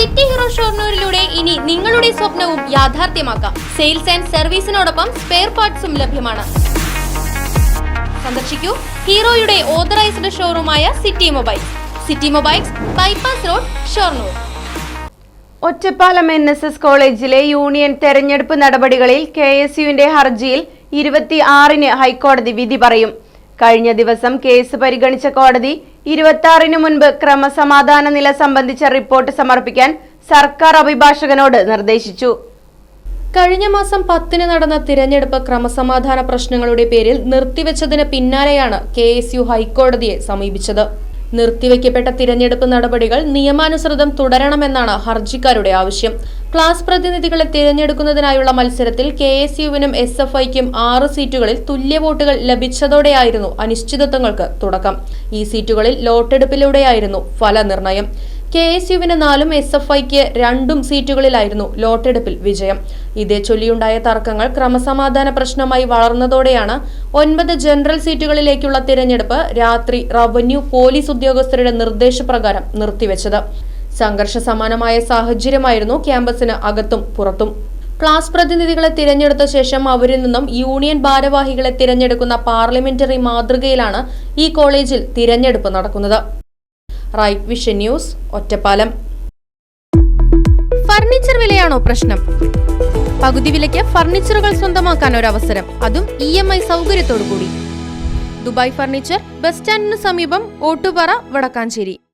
City hero ഷോർണൂരിലൂടെ ഇനി നിങ്ങളുടെ സ്വപ്നവും യാഥാർത്ഥ്യമാക്കാം. സെയിൽസ് ആൻഡ് സർവീസിനോടൊപ്പം സ്പെയർ പാർട്സും ലഭ്യമാണ്. സന്ദർശിക്കൂ ഹീറോയുടെ authorised ഷോറൂമായ City Mobile City Mobiles bypass road Shoranur. Ottapalam N S S കോളേജിലെ യൂണിയൻ തെരഞ്ഞെടുപ്പ് നടപടികളിൽ കെ എസ് യുവിന്റെ ഹർജിയിൽ ഇരുപത്തി ആറിന് ഹൈക്കോടതി വിധി പറയും. കഴിഞ്ഞ ദിവസം കേസ് പരിഗണിച്ച കോടതി ഇരുപത്തി ആറിന് മുൻപ് ക്രമസമാധാന നില സംബന്ധിച്ച റിപ്പോർട്ട് സമർപ്പിക്കാൻ സർക്കാർ അഭിഭാഷകനോട് നിർദ്ദേശിച്ചു. കഴിഞ്ഞ മാസം പത്തിന് നടന്ന തിരഞ്ഞെടുപ്പ് ക്രമസമാധാന പ്രശ്നങ്ങളുടെ പേരിൽ നിർത്തിവെച്ചതിന് പിന്നാലെയാണ് കെ എസ് യു ഹൈക്കോടതിയെ സമീപിച്ചത്. നിർത്തിവെക്കപ്പെട്ട തിരഞ്ഞെടുപ്പ് നടപടികൾ നിയമാനുസൃതം തുടരണമെന്നാണ് ഹർജിക്കാരുടെ ആവശ്യം. ക്ലാസ് പ്രതിനിധികളെ തിരഞ്ഞെടുക്കുന്നതിനായുള്ള മത്സരത്തിൽ കെ എസ് യുവിനും എസ് എഫ് ഐക്കും ആറ് സീറ്റുകളിൽ തുല്യ വോട്ടുകൾ ലഭിച്ചതോടെയായിരുന്നു അനിശ്ചിതത്വങ്ങൾക്ക് തുടക്കം. ഈ സീറ്റുകളിൽ ലോട്ടെടുപ്പിലൂടെയായിരുന്നു ഫലനിർണയം. കെ എസ് യുവിന് നാലും എസ് എഫ് ഐക്ക് രണ്ടും സീറ്റുകളിലായിരുന്നു ലോട്ടെടുപ്പിൽ വിജയം. ഇതേ ചൊല്ലിയുണ്ടായ തർക്കങ്ങൾ ക്രമസമാധാന പ്രശ്നമായി വളർന്നതോടെയാണ് ഒൻപത് ജനറൽ സീറ്റുകളിലേക്കുള്ള തിരഞ്ഞെടുപ്പ് രാത്രി റവന്യൂ പോലീസ് ഉദ്യോഗസ്ഥരുടെ നിർദ്ദേശപ്രകാരം നിർത്തിവെച്ചത്. സംഘർഷ സമാനമായ സാഹചര്യമായിരുന്നു ക്യാമ്പസിന് അകത്തും പുറത്തും. ക്ലാസ് പ്രതിനിധികളെ തിരഞ്ഞെടുത്ത ശേഷം അവരിൽ നിന്നും യൂണിയൻ ഭാരവാഹികളെ തിരഞ്ഞെടുക്കുന്ന പാർലമെന്ററി മാതൃകയിലാണ് ഈ കോളേജിൽ തിരഞ്ഞെടുപ്പ് നടക്കുന്നത്. Right Vision News Ottapalam. Furniture വിലയാണോ പ്രശ്നം? പകുതി വിലയ്ക്ക് ഫർണിച്ചറുകൾ സ്വന്തമാക്കാൻ ഒരു അവസരം അതും ഇ എം ഐ സൗകര്യത്തോടു കൂടി ദുബായ് ഫർണിച്ചർ ബസ് സ്റ്റാൻഡിന് സമീപം ഓട്ടുപാറ വടക്കാഞ്ചേരി.